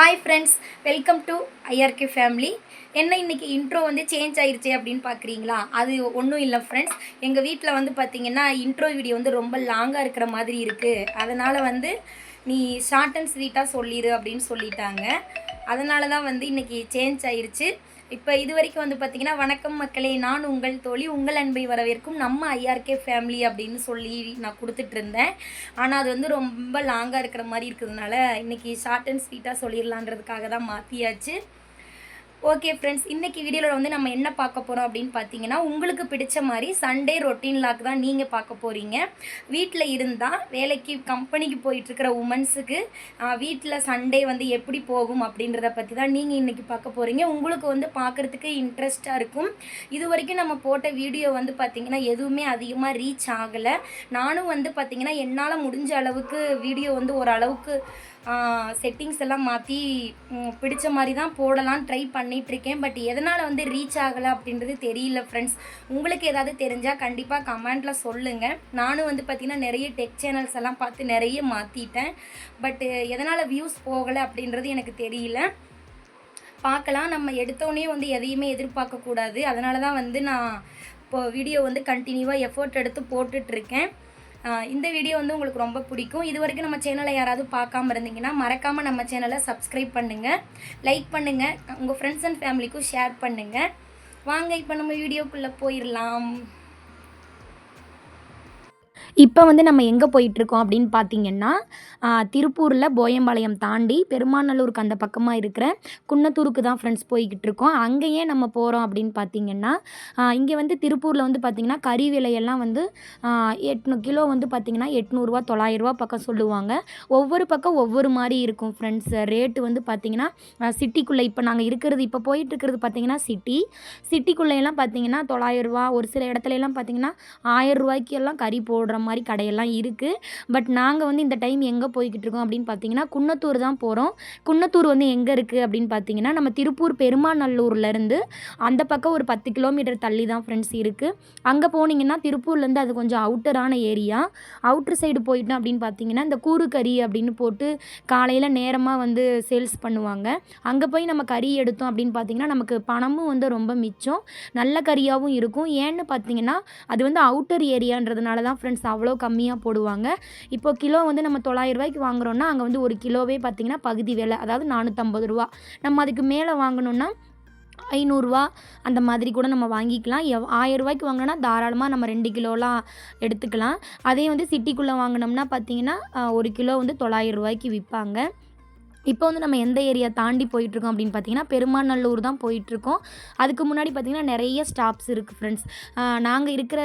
Hi friends welcome to IRK family என்ன இன்னைக்கு intro வந்து சேஞ்ச் ஆயிடுச்சு அப்படின்னு பார்க்குறீங்களா? அது ஒன்றும் இல்லை ஃப்ரெண்ட்ஸ் எங்கள் வீட்டில் வந்து பார்த்தீங்கன்னா இன்ட்ரோ வீடியோ வந்து ரொம்ப லாங்காக இருக்கிற மாதிரி இருக்குது அதனால் வந்து நீ ஷார்ட் அண்ட் ஸ்வீட்டாக சொல்லிடு அப்படின்னு சொல்லிட்டாங்க. அதனால தான் வந்து இன்னைக்கு சேஞ்ச் ஆயிடுச்சு இப்போ இது வரைக்கும் வந்து பார்த்திங்கன்னா வணக்கம் மக்களே நான் உங்கள் தோழி உங்கள் அன்பை வரவேற்கும் நம்ம ஐஆர்கே ஃபேமிலி அப்படின்னு சொல்லி நான் கொடுத்துட்டு இருந்தேன். ஆனால் அது வந்து ரொம்ப லாங்காக இருக்கிற மாதிரி இருக்கிறதுனால இன்றைக்கி ஷார்ட் அண்ட் ஸ்வீட்டாக சொல்லிடலான்றதுக்காக தான் மாற்றியாச்சு ஓகே ஃப்ரெண்ட்ஸ் இன்றைக்கி வீடியோவில் வந்து நம்ம என்ன பார்க்க போகிறோம் அப்படின்னு பார்த்தீங்கன்னா உங்களுக்கு பிடிச்ச மாதிரி சண்டே ரொட்டீன் லாக் தான் நீங்கள் பார்க்க போகிறீங்க வீட்டில் இருந்தால் வேலைக்கு கம்பெனிக்கு போயிட்டுருக்கிற உமன்ஸுக்கு வீட்டில் சண்டே வந்து எப்படி போகும் அப்படின்றத பற்றி தான் நீங்கள் இன்றைக்கி பார்க்க போகிறீங்க உங்களுக்கு வந்து பார்க்குறதுக்கு இன்ட்ரெஸ்ட்டாக இருக்கும். இது வரைக்கும் நம்ம போட்ட வீடியோ வந்து பார்த்திங்கன்னா எதுவுமே அதிகமாக ரீச் ஆகலை. நானும் வந்து பார்த்திங்கன்னா என்னால் முடிஞ்ச அளவுக்கு வீடியோ வந்து ஓரளவுக்கு செட்டிங்ஸ் எல்லாம் மாற்றி பிடிச்ச மாதிரி தான் போடலாம் ட்ரை பண்ணிகிட்ருக்கேன் பட் எதனால் வந்து ரீச் ஆகலை அப்படின்றது தெரியல ஃப்ரெண்ட்ஸ் உங்களுக்கு ஏதாவது தெரிஞ்சால் கண்டிப்பாக கமெண்ட்டில் சொல்லுங்கள் நானும் வந்து பார்த்திங்கன்னா நிறைய டெக் சேனல்ஸ் எல்லாம் பார்த்து நிறைய மாற்றிட்டேன் பட்டு எதனால் வியூஸ் போகலை அப்படின்றது எனக்கு தெரியல. பார்க்கலாம். நம்ம எடுத்தோடனே வந்து எதையுமே எதிர்பார்க்கக்கூடாது. அதனால தான் வந்து நான் இப்போ வீடியோ வந்து கண்டினியூவாக எஃபோர்ட் எடுத்து போட்டுட்ருக்கேன் இந்த வீடியோ வந்து உங்களுக்கு ரொம்ப பிடிக்கும். இது வரைக்கும் நம்ம சேனலை யாராவது பார்க்காம இருந்தீங்கன்னா மறக்காமல் நம்ம சேனலை சப்ஸ்கிரைப் பண்ணுங்கள் லைக் பண்ணுங்கள் உங்கள் ஃப்ரெண்ட்ஸ் அண்ட் ஃபேமிலிக்கும் ஷேர் பண்ணுங்கள் வாங்க இப்போ நம்ம வீடியோக்குள்ளே போயிடலாம் இப்போ வந்து நம்ம எங்கே போயிட்டுருக்கோம் அப்படின்னு பார்த்தீங்கன்னா திருப்பூரில் போயம்பாளையம் தாண்டி பெருமாநல்லூருக்கு அந்த பக்கமாக இருக்கிற குன்னத்தூருக்கு தான் ஃப்ரெண்ட்ஸ் போய்கிட்டு இருக்கோம் அங்கேயே நம்ம போகிறோம் அப்படின்னு பார்த்தீங்கன்னா இங்கே வந்து திருப்பூரில் வந்து பார்த்திங்கன்னா கறி விலையெல்லாம் வந்து எட்நூ கிலோ வந்து பார்த்திங்கன்னா எட்நூறுரூவா தொள்ளாயிரரூவா பக்கம் சொல்லுவாங்க. ஒவ்வொரு பக்கம் ஒவ்வொரு மாதிரி இருக்கும் ஃப்ரெண்ட்ஸ் ரேட்டு வந்து பார்த்திங்கன்னா சிட்டிக்குள்ளே இப்போ நாங்கள் இருக்கிறது இப்போ போயிட்டுருக்கிறது பார்த்திங்கன்னா சிட்டி சிட்டிக்குள்ளேயெல்லாம் பார்த்திங்கன்னா தொள்ளாயிரரூவா ஒரு சில இடத்துல எல்லாம் பார்த்திங்கன்னா ஆயிரம் ரூபாய்க்கு எல்லாம் கறி போடுற மாதிரி கடையெல்லாம் இருக்குது பட் நாங்கள் வந்து இந்த டைம் எங்கே போய்கிட்டு இருக்கோம் அப்படின்னு பார்த்தீங்கன்னா குன்னத்தூர் தான் போகிறோம் குன்னத்தூர் வந்து எங்கே இருக்குது அப்படின்னு பார்த்தீங்கன்னா நம்ம திருப்பூர் பெருமாநல்லூர்லேருந்து அந்த பக்கம் ஒரு பத்து கிலோமீட்டர் தள்ளி தான் ஃப்ரெண்ட்ஸ் இருக்குது அங்கே போனீங்கன்னா திருப்பூர்லேருந்து அது கொஞ்சம் அவுட்டரான ஏரியா அவுட்ரு சைடு போயிட்டோம் அப்படின்னு பார்த்தீங்கன்னா இந்த கூறு கறி அப்படின்னு போட்டு காலையில் நேரமாக வந்து சேல்ஸ் பண்ணுவாங்க. அங்கே போய் நம்ம கறி எடுத்தோம் அப்படின்னு பார்த்தீங்கன்னா நமக்கு பணமும் வந்து ரொம்ப மிச்சம். நல்ல கறியாகவும் இருக்கும். ஏன்னு பார்த்தீங்கன்னா அது வந்து அவுட்டர் ஏரியான்றதுனால தான் ஃப்ரெண்ட்ஸ் அவ்வளோ கம்மியாக போடுவாங்க. இப்போ கிலோ வந்து நம்ம தொள்ளாயிரம் ரூபாய்க்கு வாங்குறோன்னா அங்கே வந்து ஒரு கிலோவே பார்த்திங்கன்னா பகுதி விலை அதாவது நானூற்றம்பது ரூபா. நம்ம அதுக்கு மேலே வாங்கணுன்னா ஐநூறுரூவா அந்த மாதிரி கூட நம்ம வாங்கிக்கலாம். எவ் ஆயிரம் ரூபாய்க்கு தாராளமாக நம்ம ரெண்டு கிலோலாம் எடுத்துக்கலாம். அதே வந்து சிட்டிக்குள்ளே வாங்கினோம்னா பார்த்தீங்கன்னா ஒரு கிலோ வந்து தொள்ளாயிரம் ரூபாய்க்கு விற்பாங்க. இப்போ வந்து நம்ம எந்த ஏரியா தாண்டி போயிட்டுருக்கோம் அப்படின்னு பார்த்தீங்கன்னா பெருமாநல்லூர் தான் போயிட்டுருக்கோம். அதுக்கு முன்னாடி பார்த்தீங்கன்னா நிறைய ஸ்டாப்ஸ் இருக்குது ஃப்ரெண்ட்ஸ் நாங்கள் இருக்கிற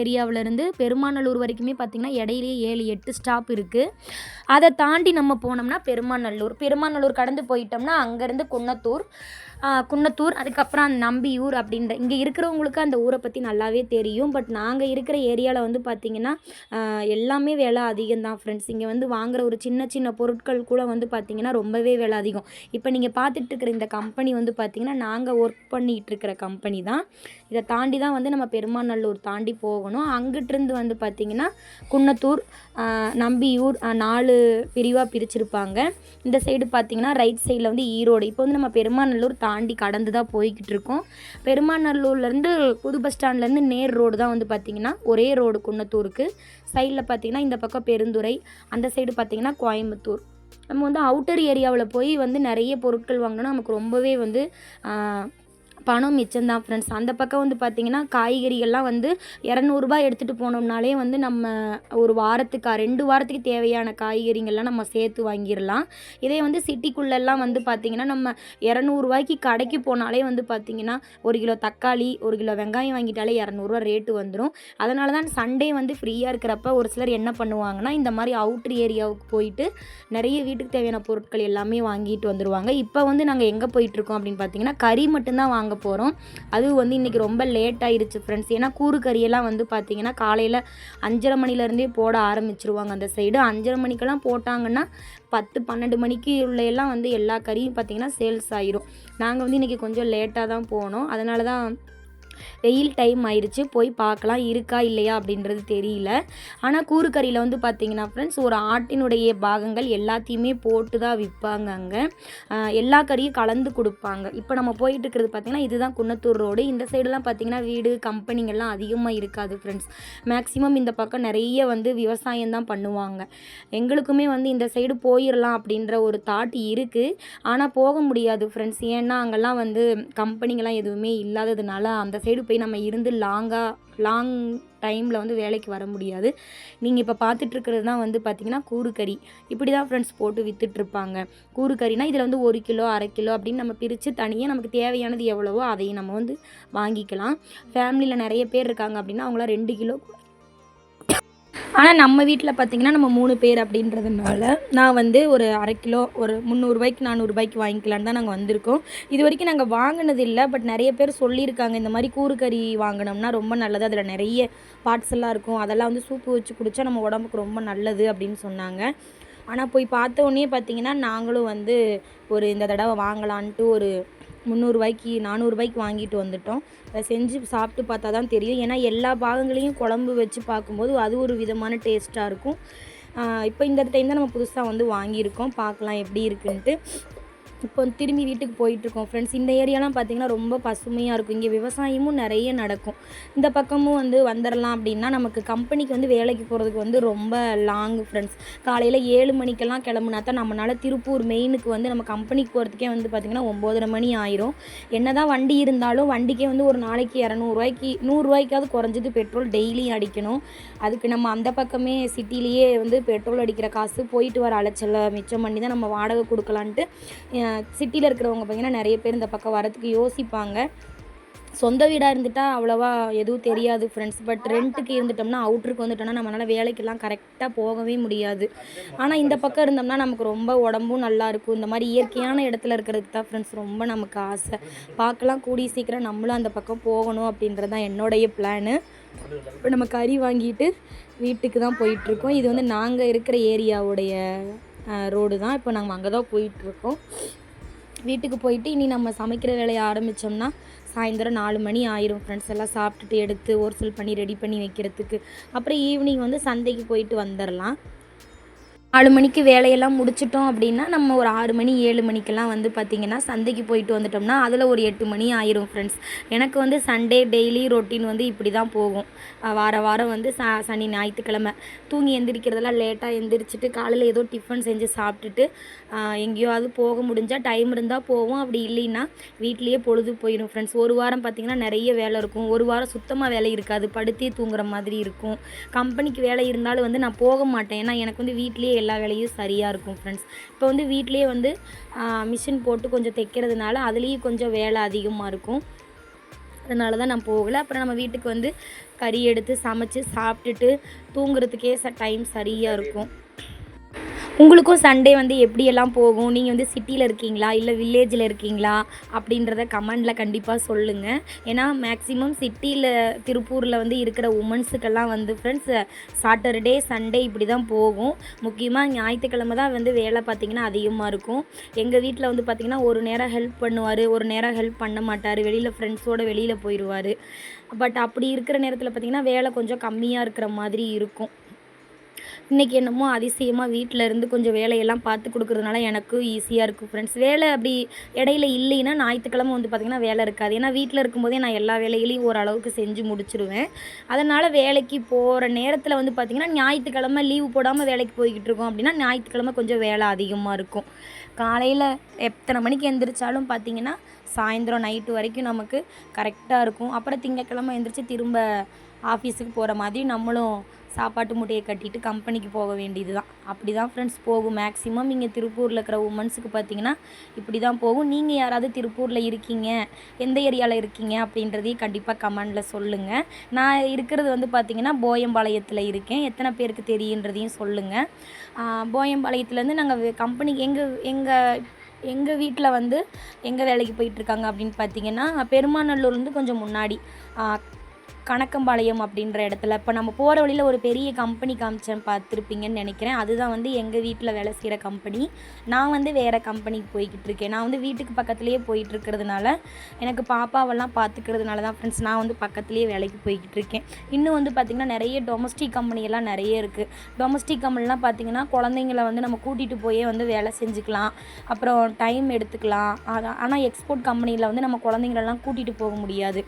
ஏரியாவிலேருந்து பெருமாநல்லூர் வரைக்குமே பார்த்தீங்கன்னா இடையிலேயே ஏழு எட்டு ஸ்டாப் இருக்குது அதை தாண்டி நம்ம போனோம்னா பெருமாநல்லூர். பெருமாநல்லூர் கடந்து போயிட்டோம்னா அங்கேருந்து குன்னத்தூர். குன்னத்தூர் அதுக்கப்புறம் அந்த நம்பியூர் அப்படின்ற இங்கே இருக்கிறவங்களுக்கு அந்த ஊரை பற்றி நல்லாவே தெரியும். பட் நாங்கள் இருக்கிற ஏரியாவில் வந்து பார்த்திங்கன்னா எல்லாமே விலை அதிகம் தான் ஃப்ரெண்ட்ஸ் இங்கே வந்து வாங்குற ஒரு சின்ன சின்ன பொருட்கள் கூட வந்து பார்த்திங்கன்னா ரொம்பவே விலை அதிகம். இப்போ நீங்கள் பார்த்துட்டு இருக்கிற இந்த கம்பெனி வந்து பார்த்திங்கன்னா நாங்கள் ஒர்க் பண்ணிகிட்டு இருக்கிற கம்பெனி தான். இதை தாண்டி தான் வந்து நம்ம பெருமாநல்லூர் தாண்டி போகணும். அங்கிட்டிருந்து வந்து பார்த்திங்கன்னா குன்னத்தூர் நம்பியூர் நாலு பிரிவாக பிரிச்சிருப்பாங்க. இந்த சைடு பார்த்திங்கன்னா ரைட் சைடில் வந்து ஈரோடு. இப்போ வந்து நம்ம பெருமாநல்லூர் தா தாண்டி கடந்து தான் போய்கிட்டு இருக்கோம் பெருமாநல்லூர்லேருந்து புது பஸ் ஸ்டாண்ட்லேருந்து நேர் ரோடு தான் வந்து பார்த்திங்கன்னா ஒரே ரோடு குன்னத்தூருக்கு. சைடில் பார்த்திங்கன்னா இந்த பக்கம் பெருந்துறை அந்த சைடு பார்த்திங்கன்னா கோயம்புத்தூர். நம்ம வந்து அவுட்டர் ஏரியாவில் போய் வந்து நிறைய பொருட்கள் வாங்கினா நமக்கு ரொம்பவே வந்து பணம் பணம் மிச்சம்தான் ஃப்ரெண்ட்ஸ் அந்த பக்கம் வந்து பார்த்திங்கன்னா காய்கறிகள்லாம் வந்து இரநூறுபா எடுத்துகிட்டு போனோம்னாலே வந்து நம்ம ஒரு வாரத்துக்கு ரெண்டு வாரத்துக்கு தேவையான காய்கறிகள்லாம் நம்ம சேர்த்து வாங்கிடலாம். இதே வந்து சிட்டிக்குள்ளெல்லாம் வந்து பார்த்திங்கன்னா நம்ம இரநூறுவாய்க்கு கடைக்கு போனாலே வந்து பார்த்திங்கன்னா ஒரு கிலோ தக்காளி ஒரு கிலோ வெங்காயம் வாங்கிட்டாலே இரநூறுவா ரேட்டு வந்துடும் அதனால தான் சண்டே வந்து ஃப்ரீயாக இருக்கிறப்ப ஒரு சிலர் என்ன பண்ணுவாங்கன்னா இந்த மாதிரி அவுட்ரு ஏரியாவுக்கு போயிட்டு நிறைய வீட்டுக்கு தேவையான பொருட்கள் எல்லாமே வாங்கிட்டு வந்துடுவாங்க இப்போ வந்து நாங்கள் எங்கே போயிட்டுருக்கோம் அப்படின்னு பார்த்தீங்கன்னா கறி மட்டும்தான் வாங்க போகிறோம் அதுவும் வந்து இன்றைக்கி ரொம்ப லேட் ஆயிடுச்சு ஃப்ரெண்ட்ஸ் ஏன்னா கூறு கறியெல்லாம் வந்து பார்த்தீங்கன்னா காலையில் அஞ்சரை மணிலேருந்தே போட ஆரம்பிச்சிருவாங்க அந்த சைடு அஞ்சரை மணிக்கெல்லாம் போட்டாங்கன்னா பத்து பன்னெண்டு மணிக்கு உள்ள எல்லாம் வந்து எல்லா கறியும் பார்த்தீங்கன்னா சேல்ஸ் ஆயிரும். நாங்கள் வந்து இன்றைக்கி கொஞ்சம் லேட்டாக தான் போனோம். அதனால தான் வெயில் டைம் ஆயிடுச்சு போய் பார்க்கலாம் இருக்கா இல்லையா அப்படின்றது தெரியல. ஆனால் கூறுக்கறியில் வந்து பார்த்தீங்கன்னா ஃப்ரெண்ட்ஸ் ஒரு ஆட்டினுடைய பாகங்கள் எல்லாத்தையுமே போட்டு தான் விற்பாங்க அங்கே. எல்லா கறியும் கலந்து கொடுப்பாங்க. இப்போ நம்ம போயிட்டு இருக்கிறது பார்த்தீங்கன்னா இதுதான் குன்னத்தூர் ரோடு இந்த சைடுலாம் பார்த்தீங்கன்னா வீடு கம்பெனிங்கள்லாம் அதிகமாக இருக்காது ஃப்ரெண்ட்ஸ் மேக்ஸிமம் இந்த பக்கம் நிறைய வந்து விவசாயம் தான் பண்ணுவாங்க. எங்களுக்குமே வந்து இந்த சைடு போயிடலாம் அப்படின்ற ஒரு தாட் இருக்குது ஆனால் போக முடியாது ஃப்ரெண்ட்ஸ் ஏன்னா அங்கெல்லாம் வந்து கம்பெனிங்கெல்லாம் எதுவுமே இல்லாததுனால அந்த சைடு போய் நம்ம இருந்து லாங்காக லாங் டைமில் வந்து வேலைக்கு வர முடியாது. நீங்கள் இப்போ பார்த்துட்ருக்கிறது தான் வந்து பார்த்திங்கன்னா கூறுக்கறி இப்படி தான் ஃப்ரெண்ட்ஸ் போட்டு விற்றுட்ருப்பாங்க கூறுக்கறினா இதில் வந்து ஒரு கிலோ அரை கிலோ அப்படின்னு நம்ம பிரித்து தனியாக நமக்கு தேவையானது எவ்வளவோ அதையும் நம்ம வந்து வாங்கிக்கலாம். ஃபேமிலியில் நிறைய பேர் இருக்காங்க அப்படின்னா அவங்களாம் ரெண்டு கிலோ ஆனால் நம்ம வீட்டில் பார்த்திங்கன்னா நம்ம மூணு பேர் அப்படின்றதுனால நான் வந்து ஒரு அரை கிலோ ஒரு முந்நூறுபாய்க்கு நானூறுபாய்க்கு வாங்கிக்கலான்னு தான் நாங்கள் வந்திருக்கோம். இது வரைக்கும் நாங்கள் வாங்கினது இல்லை பட் நிறைய பேர் சொல்லியிருக்காங்க இந்த மாதிரி கூறுக்கறி வாங்கினோம்னா ரொம்ப நல்லது. அதில் நிறைய பார்ட்ஸ் எல்லாம் இருக்கும். அதெல்லாம் வந்து சூப்பு வச்சு குடித்தா நம்ம உடம்புக்கு ரொம்ப நல்லது அப்படின்னு சொன்னாங்க. ஆனால் போய் பார்த்த உடனே பார்த்திங்கன்னா நாங்களும் வந்து ஒரு இந்த தடவை வாங்கலான்ட்டு ஒரு முந்நூறுரூவாய்க்கு நானூறுரூவாய்க்கு வாங்கிட்டு வந்துட்டோம். அதை செஞ்சு சாப்பிட்டு பார்த்தா தான் தெரியும். ஏன்னா எல்லா பாகங்களையும் குழம்பு வச்சு பார்க்கும்போது அது ஒரு விதமான டேஸ்ட்டாக இருக்கும். இப்போ இந்த டைம் தான் நம்ம புதுசாக வந்து வாங்கியிருக்கோம். பார்க்கலாம் எப்படி இருக்குன்ட்டு. இப்போ திரும்பி வீட்டுக்கு போயிட்டுருக்கோம். ஃப்ரெண்ட்ஸ் இந்த ஏரியாலாம் பார்த்திங்கன்னா ரொம்ப பசுமையாக இருக்கும். இங்கே விவசாயமும் நிறைய நடக்கும். இந்த பக்கமும் வந்து வந்துடலாம் அப்படின்னா நமக்கு கம்பெனிக்கு வந்து வேலைக்கு போகிறதுக்கு வந்து ரொம்ப லாங் ஃப்ரெண்ட்ஸ் காலையில் ஏழு மணிக்கெல்லாம் கிளம்புனா தான் நம்மளால் திருப்பூர் மெயினுக்கு வந்து நம்ம கம்பெனிக்கு போகிறதுக்கே வந்து பார்த்திங்கன்னா ஒம்போதரை மணி ஆயிரும். என்ன தான் வண்டி இருந்தாலும் வண்டிக்கே வந்து ஒரு நாளைக்கு இரநூறுவாய்க்கு நூறுரூவாய்க்காவது குறைஞ்சது பெட்ரோல் டெய்லியும் அடிக்கணும். அதுக்கு நம்ம அந்த பக்கமே சிட்டிலேயே வந்து பெட்ரோல் அடிக்கிற காசு போயிட்டு வர அலைச்சலை மிச்சம் பண்ணி தான் நம்ம வாடகை கொடுக்கலான்ட்டு சிட்டியில் இருக்கிறவங்க பார்த்திங்கன்னா நிறைய பேர் இந்த பக்கம் வரத்துக்கு யோசிப்பாங்க. சொந்த வீடாக இருந்துட்டால் அவ்வளோவா எதுவும் தெரியாது ஃப்ரெண்ட்ஸ் பட் ரெண்ட்டுக்கு இருந்துட்டோம்னா அவுட்ருக்கு வந்துட்டோம்னா நம்மளால் வேலைக்கெல்லாம் கரெக்டாக போகவே முடியாது. ஆனால் இந்த பக்கம் இருந்தோம்னா நமக்கு ரொம்ப உடம்பும் நல்லாயிருக்கும் இந்த மாதிரி இயற்கையான இடத்துல இருக்கிறதுக்கு தான் ஃப்ரெண்ட்ஸ் ரொம்ப நமக்கு ஆசை. பார்க்கலாம் கூடிய சீக்கிரம் நம்மளும் அந்த பக்கம் போகணும் அப்படின்றது தான் என்னுடைய பிளானு இப்போ நம்ம கறி வாங்கிட்டு வீட்டுக்கு தான் போயிட்டுருக்கோம். இது வந்து நாங்கள் இருக்கிற ஏரியாவுடைய ரோடு தான். இப்போ நாங்கள் அங்கே தான் போயிட்டுருக்கோம். வீட்டுக்கு போயிட்டு இனி நம்ம சமைக்கிற வேலையை ஆரம்பித்தோம்னா சாயந்தரம் நாலு மணி ஆயிரும். ஃப்ரெண்ட்ஸ் எல்லாம் சாப்பிட்டுட்டு எடுத்து ஒர்சல் பண்ணி ரெடி பண்ணி வைக்கிறதுக்கு. அப்புறம் ஈவினிங் வந்து சந்தைக்கு போயிட்டு வந்துடலாம் நாலு மணிக்கு வேலையெல்லாம் முடிச்சிட்டோம் அப்படின்னா நம்ம ஒரு ஆறு மணி ஏழு மணிக்கெல்லாம் வந்து பார்த்திங்கன்னா சந்தைக்கு போயிட்டு வந்துட்டோம்னா அதில் ஒரு எட்டு மணி ஆயிரும் ஃப்ரெண்ட்ஸ் எனக்கு வந்து சண்டே டெய்லி ரொட்டீன் வந்து இப்படி தான் போகும் வார வாரம் வந்து ச சனி ஞாயிற்றுக்கிழமை. தூங்கி எந்திரிக்கிறதெல்லாம் லேட்டாக எந்திரிச்சிட்டு காலையில் ஏதோ டிஃபன் செஞ்சு சாப்பிட்டுட்டு எங்கேயாவது போக முடிஞ்சால் டைம் இருந்தால் போவோம். அப்படி இல்லைன்னா வீட்லேயே பொழுது போயிடும் ஃப்ரெண்ட்ஸ் ஒரு வாரம் பார்த்திங்கன்னா நிறைய வேலை இருக்கும். ஒரு வாரம் சுத்தமாக வேலை இருக்காது. படுத்தே தூங்குற மாதிரி இருக்கும். கம்பெனிக்கு வேலை இருந்தாலும் வந்து நான் போக மாட்டேன். ஏன்னா எனக்கு வந்து வீட்லேயே எல்லா வேலையும் சரியாக இருக்கும் ஃப்ரெண்ட்ஸ் இப்போ வந்து வீட்லேயே வந்து மிஷின் போட்டு கொஞ்சம் தைக்கிறதுனால அதுலேயும் கொஞ்சம் வேலை அதிகமாக இருக்கும். அதனால தான் நான் போகலை. அப்புறம் நம்ம வீட்டுக்கு வந்து கறி எடுத்து சமைச்சு சாப்பிட்டுட்டு தூங்குறதுக்கே ச டைம் சரியாக இருக்கும். உங்களுக்கும் சண்டே வந்து எப்படியெல்லாம் போகும்? நீங்கள் வந்து சிட்டியில் இருக்கீங்களா? இல்லை வில்லேஜில் இருக்கீங்களா? அப்படின்றத கமெண்டில் கண்டிப்பாக சொல்லுங்கள் ஏன்னா மேக்ஸிமம் சிட்டியில் திருப்பூரில் வந்து இருக்கிற உமன்ஸுக்கெல்லாம் வந்து ஃப்ரெண்ட்ஸ் சாட்டர்டே சண்டே இப்படி தான் போகும். முக்கியமாக ஞாயிற்றுக்கிழமை தான் வந்து வேலை பார்த்திங்கன்னா அதிகமாக இருக்கும். எங்கள் வீட்டில் வந்து பார்த்திங்கன்னா ஒரு நேரம் ஹெல்ப் பண்ணுவார் ஒரு நேரம் ஹெல்ப் பண்ண மாட்டார். வெளியில் ஃப்ரெண்ட்ஸோடு வெளியில் போயிடுவார் பட் அப்படி இருக்கிற நேரத்தில் பார்த்திங்கன்னா வேலை கொஞ்சம் கம்மியாக இருக்கிற மாதிரி இருக்கும். இன்றைக்கி என்னமோ அதிசயமாக வீட்டில் இருந்து கொஞ்சம் வேலையெல்லாம் பார்த்து கொடுக்குறதுனால எனக்கும் ஈஸியாக இருக்கும் ஃப்ரெண்ட்ஸ் வேலை அப்படி இடையில இல்லைன்னா ஞாயிற்றுக்கிழமை வந்து பார்த்திங்கன்னா வேலை இருக்காது. ஏன்னா வீட்டில் இருக்கும்போதே நான் எல்லா வேலைகளையும் ஓரளவுக்கு செஞ்சு முடிச்சிடுவேன் அதனால் வேலைக்கு போகிற நேரத்தில் வந்து பார்த்திங்கன்னா ஞாயிற்றுக்கிழமை லீவு போடாமல் வேலைக்கு போய்கிட்டு இருக்கோம் அப்படின்னா ஞாயிற்றுக்கிழமை கொஞ்சம் வேலை அதிகமாக இருக்கும். காலையில் எத்தனை மணிக்கு எந்திரிச்சாலும் பார்த்திங்கன்னா சாயந்தரம் நைட்டு வரைக்கும் நமக்கு கரெக்டாக இருக்கும். அப்புறம் திங்கக்கிழமை எந்திரிச்சு திரும்ப ஆஃபீஸுக்கு போகிற மாதிரி நம்மளும் சாப்பாட்டு மூட்டையை கட்டிட்டு கம்பெனிக்கு போக வேண்டியது தான் அப்படி தான் ஃப்ரெண்ட்ஸ் போகும். மேக்ஸிமம் இங்கே திருப்பூரில் இருக்கிற உமன்ஸுக்கு பார்த்தீங்கன்னா இப்படி தான் போகும். நீங்கள் யாராவது திருப்பூரில் இருக்கீங்க எந்த ஏரியாவில் இருக்கீங்க அப்படின்றதையும் கண்டிப்பாக கமெண்டில் சொல்லுங்கள் நான் இருக்கிறது வந்து பார்த்திங்கன்னா போயம்பாளையத்தில் இருக்கேன். எத்தனை பேருக்கு தெரியுன்றதையும் சொல்லுங்கள் போயம்பாளையத்துலேருந்து நாங்கள் கம்பெனிக்கு எங்கள் எங்கள் எங்கள் வீட்டில் வந்து எங்கே வேலைக்கு போயிட்டுருக்காங்க அப்படின்னு பார்த்தீங்கன்னா பெருமாநல்லூர்லேருந்து கொஞ்சம் முன்னாடி. கணக்கம்பாளையம் அப்படின்ற இடத்துல. இப்போ நம்ம போகிற வழியில் ஒரு பெரிய கம்பெனி காமிச்சேன் பார்த்துருப்பீங்கன்னு நினைக்கிறேன். அதுதான் வந்து எங்கள் வீட்டில் வேலை செய்கிற கம்பெனி நான் வந்து வேறு கம்பெனிக்கு போய்கிட்டு இருக்கேன். நான் வந்து வீட்டுக்கு பக்கத்துலேயே போயிட்டு இருக்கிறதுனால எனக்கு பாப்பாவெல்லாம் பார்த்துக்கிறதுனால தான் ஃப்ரெண்ட்ஸ் நான் வந்து பக்கத்துலேயே வேலைக்கு போய்கிட்டு இருக்கேன். இன்னும் வந்து பார்த்திங்கன்னா நிறைய டொமஸ்டிக் கம்பெனியெல்லாம் நிறைய இருக்குது டொமஸ்டிக் கம்பெனிலாம் பார்த்திங்கன்னா குழந்தைங்கள வந்து நம்ம கூட்டிகிட்டு போயே வந்து வேலை செஞ்சுக்கலாம். அப்புறம் டைம் எடுத்துக்கலாம். ஆனால் எக்ஸ்போர்ட் கம்பெனியில் வந்து நம்ம குழந்தைங்களெல்லாம் கூட்டிகிட்டு போக முடியாது.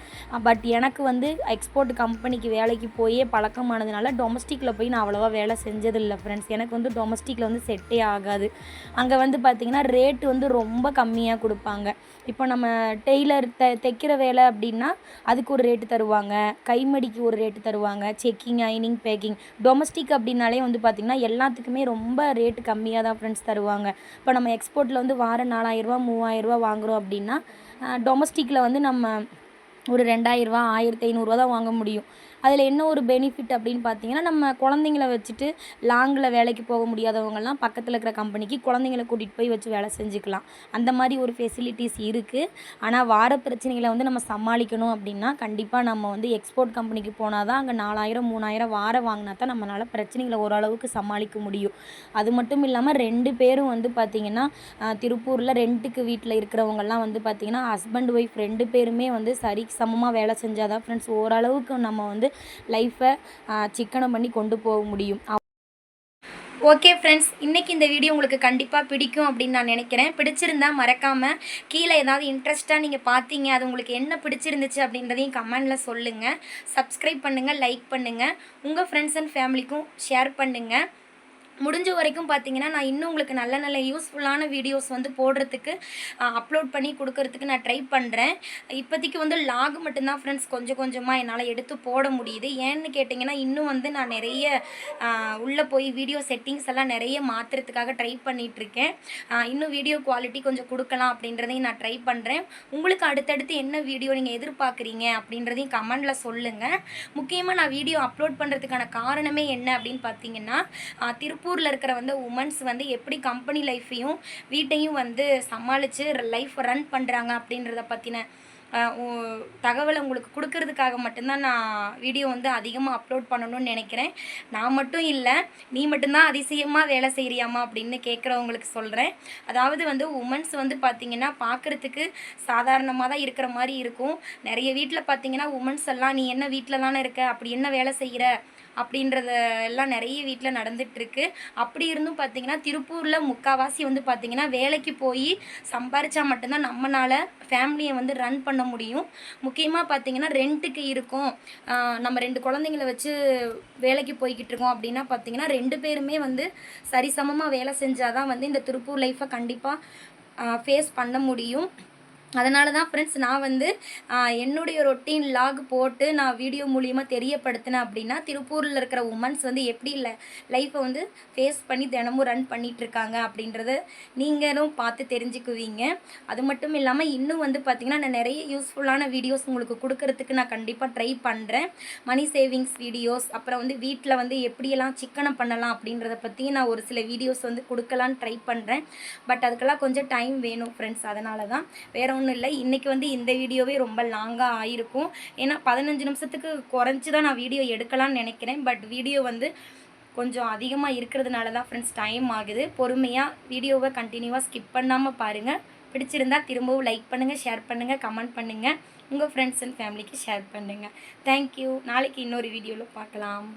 பட் எனக்கு வந்து எக்ஸ்போர்ட் கம்பெனிக்கு வேலைக்கு போயே பழக்கமானதுனால டொமஸ்டிக்கில் போய் நான் அவ்வளோவா வேலை செஞ்சதில்லை ஃப்ரெண்ட்ஸ் எனக்கு வந்து டொமஸ்டிக்கில் வந்து செட்டே ஆகாது. அங்கே வந்து பார்த்திங்கன்னா ரேட்டு வந்து ரொம்ப கம்மியாக கொடுப்பாங்க. இப்போ நம்ம டெய்லர் த தைக்கிற வேலை அப்படின்னா அதுக்கு ஒரு ரேட்டு தருவாங்க. கைமடிக்கு ஒரு ரேட்டு தருவாங்க. செக்கிங் ஐனிங் பேக்கிங் டொமஸ்டிக் அப்படின்னாலே வந்து பார்த்திங்கன்னா எல்லாத்துக்குமே ரொம்ப ரேட்டு கம்மியாக தான் ஃப்ரெண்ட்ஸ் தருவாங்க. இப்போ நம்ம எக்ஸ்போர்ட்டில் வந்து வாரம் நாலாயிரரூவா மூவாயிரரூவா வாங்குகிறோம் அப்படின்னா டொமஸ்டிக்கில் வந்து நம்ம ஒரு ரெண்டாயிரரூவா ஆயிரத்தி ஐநூறுரூவா தான் வாங்க முடியும். அதில் என்ன ஒரு பெனிஃபிட் அப்படின்னு பார்த்தீங்கன்னா நம்ம குழந்தைங்கள வச்சுட்டு லாங்கில் வேலைக்கு போக முடியாதவங்கலாம் பக்கத்தில் இருக்கிற கம்பெனிக்கு குழந்தைங்கள கூட்டிகிட்டு போய் வச்சு வேலை செஞ்சுக்கலாம். அந்த மாதிரி ஒரு ஃபெசிலிட்டிஸ் இருக்குது ஆனால் வார பிரச்சனைகளை வந்து நம்ம சமாளிக்கணும் அப்படின்னா கண்டிப்பாக நம்ம வந்து எக்ஸ்போர்ட் கம்பெனிக்கு போனால் தான் அங்கே நாலாயிரம் மூணாயிரம் வாரம் வாங்கினா தான் நம்மளால் பிரச்சனைகளை ஓரளவுக்கு சமாளிக்க முடியும். அது மட்டும் இல்லாமல் ரெண்டு பேரும் வந்து பார்த்திங்கன்னா திருப்பூரில் ரெண்ட்டுக்கு வீட்டில் இருக்கிறவங்கெல்லாம் வந்து பார்த்திங்கன்னா ஹஸ்பண்ட் ஒய்ஃப் ரெண்டு பேருமே வந்து சரி சமமாக வேலை செஞ்சால் தான் ஃப்ரெண்ட்ஸ் ஓரளவுக்கு நம்ம வந்து லைஃப்பை சிக்கனம் பண்ணி கொண்டு போக முடியும். ஓகே ஃப்ரெண்ட்ஸ் இன்றைக்கி இந்த வீடியோ உங்களுக்கு கண்டிப்பாக பிடிக்கும் அப்படின்னு நான் நினைக்கிறேன். பிடிச்சிருந்தா மறக்காமல் கீழே ஏதாவது இன்ட்ரெஸ்ட்டாக நீங்கள் பார்த்தீங்க அது உங்களுக்கு என்ன பிடிச்சிருந்துச்சு அப்படின்றதையும் கமெண்டில் சொல்லுங்கள் சப்ஸ்கிரைப் பண்ணுங்கள் லைக் பண்ணுங்கள் உங்கள் ஃப்ரெண்ட்ஸ் அண்ட் ஃபேமிலிக்கும் ஷேர் பண்ணுங்கள் முடிஞ்ச வரைக்கும் பார்த்தீங்கன்னா நான் இன்னும் உங்களுக்கு நல்ல நல்ல யூஸ்ஃபுல்லான வீடியோஸ் வந்து போடுறதுக்கு அப்லோட் பண்ணி கொடுக்கறதுக்கு நான் ட்ரை பண்ணுறேன் இப்போதைக்கு வந்து லாக் மட்டும்தான் ஃப்ரெண்ட்ஸ் கொஞ்சம் கொஞ்சமாக என்னால் எடுத்து போட முடியுது. ஏன்னு கேட்டிங்கன்னா இன்னும் வந்து நான் நிறைய உள்ளே போய் வீடியோ செட்டிங்ஸ் எல்லாம் நிறைய மாற்றுறதுக்காக ட்ரை பண்ணிகிட்ருக்கேன் இன்னும் வீடியோ குவாலிட்டி கொஞ்சம் கொடுக்கலாம் அப்படின்றதையும் நான் ட்ரை பண்ணுறேன் உங்களுக்கு அடுத்தடுத்து என்ன வீடியோ நீங்கள் எதிர்பார்க்குறீங்க அப்படின்றதையும் கமெண்டில் சொல்லுங்கள் முக்கியமாக நான் வீடியோ அப்லோட் பண்ணுறதுக்கான காரணமே என்ன அப்படின்னு பார்த்தீங்கன்னா திரு திருப்பூரில் இருக்கிற வந்து உமன்ஸ் வந்து எப்படி கம்பெனி லைஃப்பையும் வீட்டையும் வந்து சமாளித்து லைஃப் ரன் பண்ணுறாங்க அப்படின்றத பற்றின தகவலை உங்களுக்கு கொடுக்கறதுக்காக மட்டும்தான் நான் வீடியோ வந்து அதிகமாக அப்லோட் பண்ணணும்னு நினைக்கிறேன். நான் மட்டும் இல்லை நீ மட்டும்தான் அதிசயமாக வேலை செய்கிறியாமா அப்படின்னு கேட்குறவங்களுக்கு சொல்கிறேன் அதாவது வந்து உமன்ஸ் வந்து பார்த்திங்கன்னா பார்க்குறதுக்கு சாதாரணமாக தான் இருக்கிற மாதிரி இருக்கும். நிறைய வீட்டில் பார்த்திங்கன்னா உமன்ஸ் எல்லாம் நீ என்ன வீட்டில் தானே இருக்க? அப்படி என்ன வேலை செய்கிற அப்படின்றத எல்லாம் நிறைய வீட்டில் நடந்துகிட்ருக்கு அப்படி இருந்தும் பார்த்திங்கன்னா திருப்பூரில் முக்கால்வாசி வந்து பார்த்திங்கன்னா வேலைக்கு போய் சம்பாரித்தா மட்டும்தான் நம்மளால் ஃபேமிலியை வந்து ரன் பண்ண முடியும். முக்கியமாக பார்த்திங்கன்னா ரெண்ட்டுக்கு இருக்கும். நம்ம ரெண்டு குழந்தைங்கள வச்சு வேலைக்கு போய்கிட்டு இருக்கோம் அப்படின்னா பார்த்திங்கன்னா ரெண்டு பேருமே வந்து சரிசமமாக வேலை செஞ்சால் தான் வந்து இந்த திருப்பூர் லைஃப்பை கண்டிப்பாக ஃபேஸ் பண்ண முடியும். அதனால தான் ஃப்ரெண்ட்ஸ் நான் வந்து என்னுடைய ரொட்டீன் லாக் போட்டு நான் வீடியோ மூலியமாக தெரியப்படுத்தினேன் அப்படின்னா திருப்பூரில் இருக்கிற உமன்ஸ் வந்து எப்படி இல்லை லைஃப்பை வந்து ஃபேஸ் பண்ணி தினமும் ரன் பண்ணிகிட்ருக்காங்க அப்படின்றத நீங்களும் பார்த்து தெரிஞ்சுக்குவீங்க. அது மட்டும் இல்லாமல் இன்னும் வந்து பார்த்திங்கன்னா நான் நிறைய யூஸ்ஃபுல்லான வீடியோஸ் உங்களுக்கு கொடுக்கறதுக்கு நான் கண்டிப்பாக ட்ரை பண்ணுறேன் மணி சேவிங்ஸ் வீடியோஸ் அப்புறம் வந்து வீட்டில் வந்து எப்படியெல்லாம் சிக்கனம் பண்ணலாம் அப்படின்றத பற்றி நான் ஒரு சில வீடியோஸ் வந்து கொடுக்கலான்னு ட்ரை பண்ணுறேன் பட் அதுக்கெல்லாம் கொஞ்சம் டைம் வேணும் ஃப்ரெண்ட்ஸ் அதனால தான். வேறு ஒன்றும் இல்லை. இன்றைக்கி வந்து இந்த வீடியோவே ரொம்ப லாங்காக ஆயிருக்கும். ஏன்னா பதினஞ்சு நிமிஷத்துக்கு குறைஞ்சி தான் நான் வீடியோ எடுக்கலாம்னு நினைக்கிறேன். பட் வீடியோ வந்து கொஞ்சம் அதிகமாக இருக்கிறதுனால தான் ஃப்ரெண்ட்ஸ் டைம் ஆகுது. பொறுமையாக வீடியோவை கண்டினியூவாக ஸ்கிப் பண்ணாமல் பாருங்கள் பிடிச்சிருந்தா திரும்பவும் லைக் பண்ணுங்கள் ஷேர் பண்ணுங்கள் கமெண்ட் பண்ணுங்கள் உங்கள் ஃப்ரெண்ட்ஸ் அண்ட் ஃபேமிலிக்கு ஷேர் பண்ணுங்கள் தேங்க்யூ நாளைக்கு இன்னொரு வீடியோவில் பார்க்கலாம்